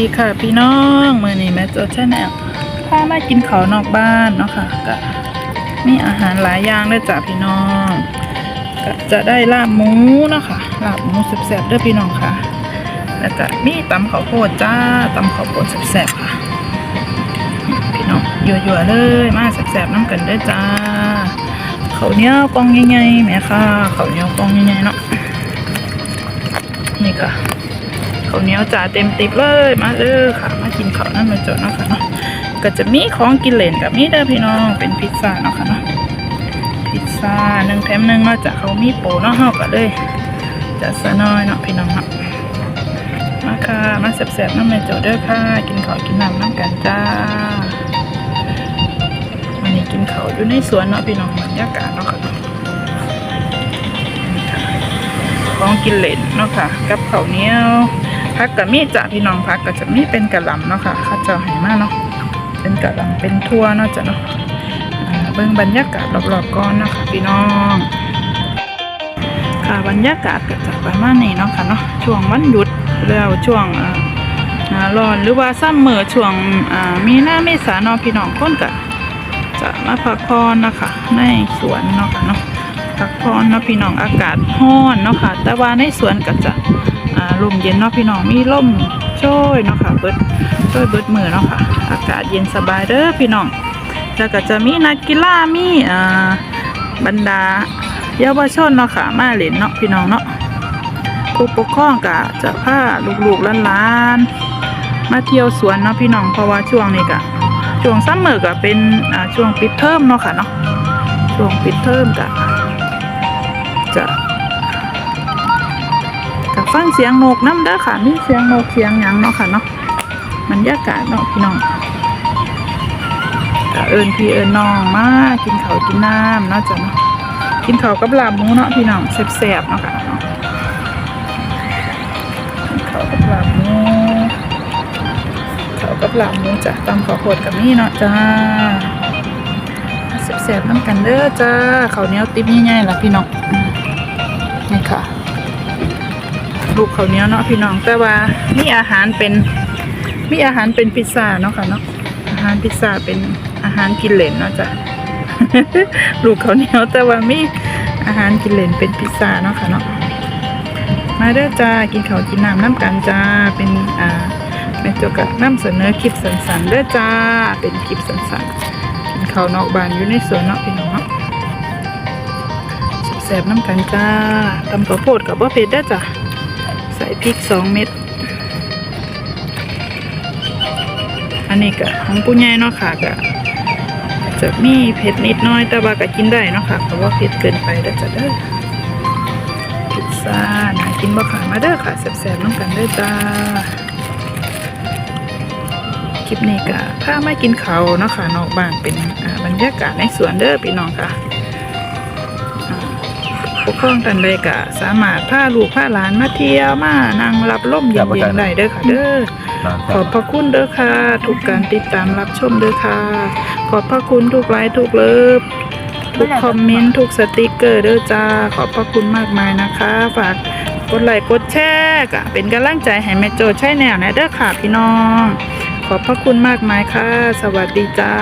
ดีค่ะพี่น้องมื่อนี้แม่โจชาแนลพามากินข้าวนอกบ้านเนาะค่ะก็มีอาหารหลายอย่างเลยจ้ะพี่น้องก็จะได้ลาบหมูเนาะค่ะลาบหมูแซ่บๆเด้อพี่น้องค่ะแล้วก็มีตำข้าวโพดจ้าตำข้าวโพดแซ่บๆค่ะพี่น้องยั่วๆเลยมาแซ่บๆน้ำกันด้อจ้าข้าวเหนียวกองใหญ่ๆแม่ค่ะข้าวเหนียวกองใหญ่ๆเนาะนี่ค่ะ ข้าวเหนียวจ่าเต็มติบเลยมาเด้อค่ะ มากินข้าวนั่นมาจดนะค่ะเนาะก็จะมีของกินเล่นกับนี่เด้อพี่น้องเป็นพิซซ่าเนาะค่ะเนาะพิซซ่าหนึ่งแถมหนึ่งเนาะจากเขามีโปเนาะเฮาก็เลยจะสะน้อยเนาะพี่น้องเนาะมาค่ะมาแซ่บๆน้ำมาจดเด้อค่ะ กินข้าวกินน้ำน้ำกันจ้าวันนี้กินข้าวอยู่ในสวนเนาะพี่น้องบรรยากาศเนาะค่ะเนาะของกินเล่นเนาะค่ะ กับข้าวเหนียว พักกับมีจ้ะพี่น้องพักก็จะมีเป็นกะหล่ำเนาะค่ะข้าเจ้าให้มากเนาะเป็นกะหล่ำเป็นทั่วเนาะจ้ะเนาะเบิ่งบรรยากาศรอบๆก่อนนะคะพี่น้องค่ะบรรยากาศก็จะประมาณนี้เนาะค่ะเนาะช่วงวันหยุดแล้วช่วงอ่าร้อนหรือว่าซัมเมอร์ช่วงอ่ามีหน้าเมษาเนาะพี่น้องคนก็จะมาพักผ่อนนะคะในสวนเนาะค่ะเนาะพักผ่อนเนาะพี่น้องอากาศร้อนเนาะค่ะแต่ว่าในสวนก็จะ ลมเย็นเนาะพี่น้องมีลมโชยเนาะค่ะเบิดโชยเบิดมือเนาะค่ะ อากาศเย็นสบายเด้อพี่น้องแล้วก็จะมีนักกีฬามีอ่าบรรดาเยาวชนเนาะค่ะ มาเล่นเนาะพี่น้องเนาะผู้ปกครองก็จะพาลูกๆหลานๆมาเที่ยวสวนเนาะพี่น้องเพราะว่าช่วงนี้ก็ช่วงซัมเมอร์ก็เป็นช่วงปิดเทอมเนาะค่ะเนาะช่วงปิดเทอมก็ ฟังเสียงนกน้ำเด้อค่ะมีเสียงนกเสียงหยังเนาะค่ะเนาะบรรยากาศเนาะพี่น้องเอิญพี่เอิญน้องมากินข้าวกินน้ำเนาะจ้ะเนาะกินข้าวกับลาหมูเนาะพี่น้องแซ่บๆเนาะค่ะเนาะกินข้าวกับลาหมูข้าวกับลาหมูจ้ะตำข้าวโพดกับนี่เนาะจ้าแสบๆน้ำกันเด้อจ้าข้าวเนียติ๊บง่ายๆละพี่น้องนี่ค่ะ ลูกเขาเหนียวเนาะพี่น้องแต่ว่ามีอาหารเป็นมีอาหารเป็นพิซซ่าเนาะค่ะเนาะอาหารพิซซ่าเป็นอาหารกินเล่นเนาะจ้ะลูกเขาเหนียวแต่ว่ามีอาหารกินเล่นเป็นพิซซ่าเนาะค่ะเนาะมาเด้อจ้ากินข้าวกินน้ำน้ำกันจ้าเป็นอ่าแม่โจกะน้ำเสนอคลิปสั้นๆเด้อจ้าเป็นคลิปสั้นๆกินข้าวนอกบ้านอยู่ในสวนเนาะพี่น้องเนาะแสบๆน้ำกันจ้าตำข้าวโพดกับว่าเผ็ดได้อจ้ะ ใส่พริกสองเม็ด อันนี้ก็ของปุ้ใหญ่เนาะค่ะก็จะมีเผ็ดนิดน้อยแต่ว่าก็กินได้เนาะค่ะเพราะว่าเผ็ดเกินไปแล้วจะเด้อพิซซ่าน่ากินบ่ค่ะมาเด้อค่ะแสบๆน้ำกันเด้อจ้าคลิปนี้ก็พาไมากินเขาเนาะค่ะนอกบ้านเป็นบรรยากาศในสวนเด้อพี่น้องค่ะ ปกครองท่านใดก็สามารถพาลูกพาหลานมาเที่ยวมานั่งรับลมเย็นๆได้เด้อค่ะเด้อขอบพระคุณเด้อค่ะ ทุกการติดตามรับชมเด้อค่ะ ขอบพระคุณทุกไลค์ทุกเลิฟทุกคอมเมนต์ทุกสติกเกอร์เด้อจ้า ขอบพระคุณมากมายนะคะ ฝากกดไลค์กดแชร์กะเป็นกำลังใจให้แม่โจใช่แนวนะเด้อค่ะพี่น้อง ขอบพระคุณมากมายค่ะ สวัสดีจ้า